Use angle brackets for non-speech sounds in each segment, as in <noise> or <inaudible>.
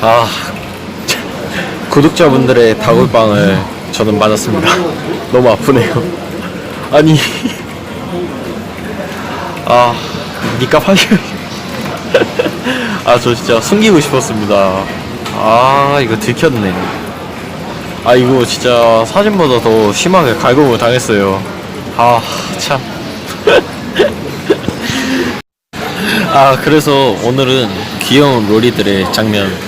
아 구독자분들의 다굴빵을 저는 맞았습니다. <laughs> 너무 아프네요. 아니 아 니값 하시 <laughs> 아저 진짜 숨기고 싶었습니다. 아 이거 들켰네. 아 이거 진짜 사진보다 더 심하게 갈굼을 당했어요. 아 참. <laughs> 아 그래서 오늘은 귀여운 로리들의 장면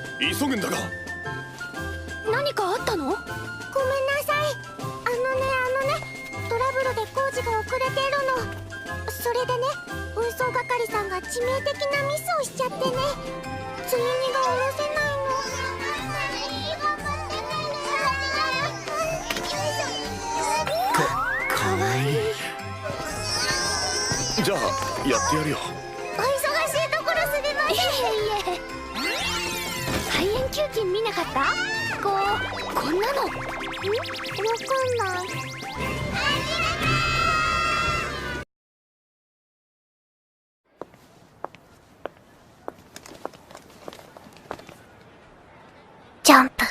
急ぐんだが。何かあったの？ごめんなさい。あのねあのねトラブルで工事が遅れてるの。それでね運送係さんが致命的なミスをしちゃってね。積み荷が下ろせないの。かかわいい。じゃあやってやるよ。お忙しいところすみません。いえいえ球菌見なかった？こうこんなの。んわかんない。ジャンプ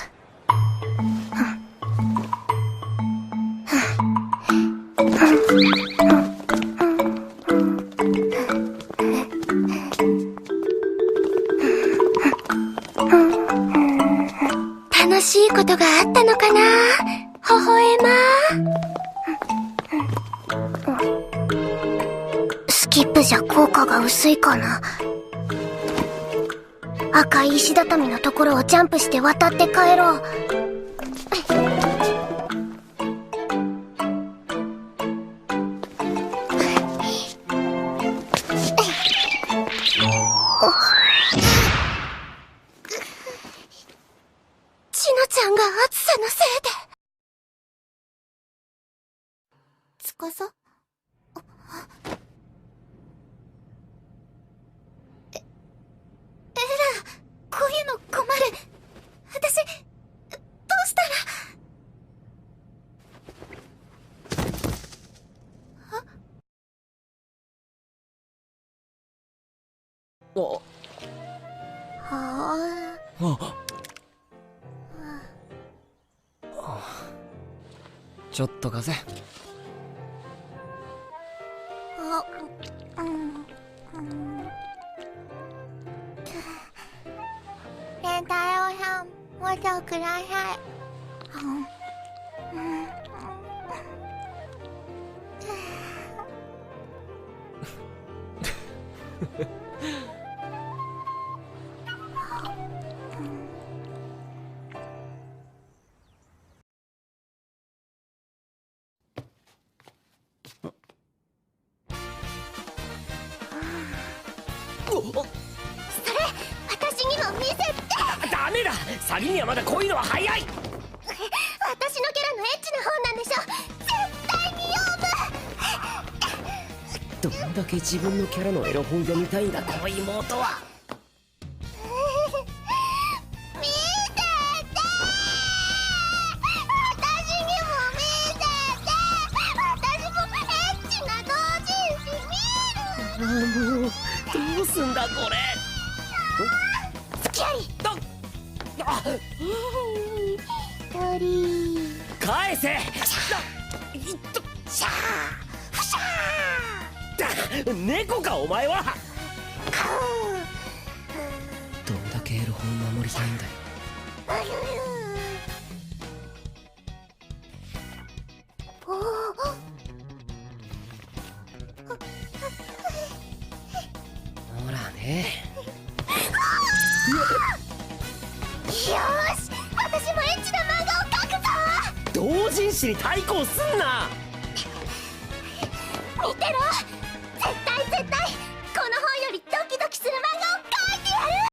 楽しいことがあったのかな？微笑ま。スキップじゃ効果が薄いかな？赤い石畳のところをジャンプして渡って帰ろう。ゃんが暑さのせいで。つかさえエラこういうの困る。私どうしたら？はあちょっと風。あうんうん。連太郎さんもっとください。うんうんサギにはまだこういうのは早い私のキャラのエッチな方なんでしょ絶対に読むどんだけ自分のキャラのエロ本読みたいんだこの妹は見せて私にも見せて私もエッチな同人誌見るあもうどうすんだこれ鳥返せいっとシャーフシャだ猫かお前はどんだけエロ本守りたいんだよほらね紳士に対抗すんな。見てろ。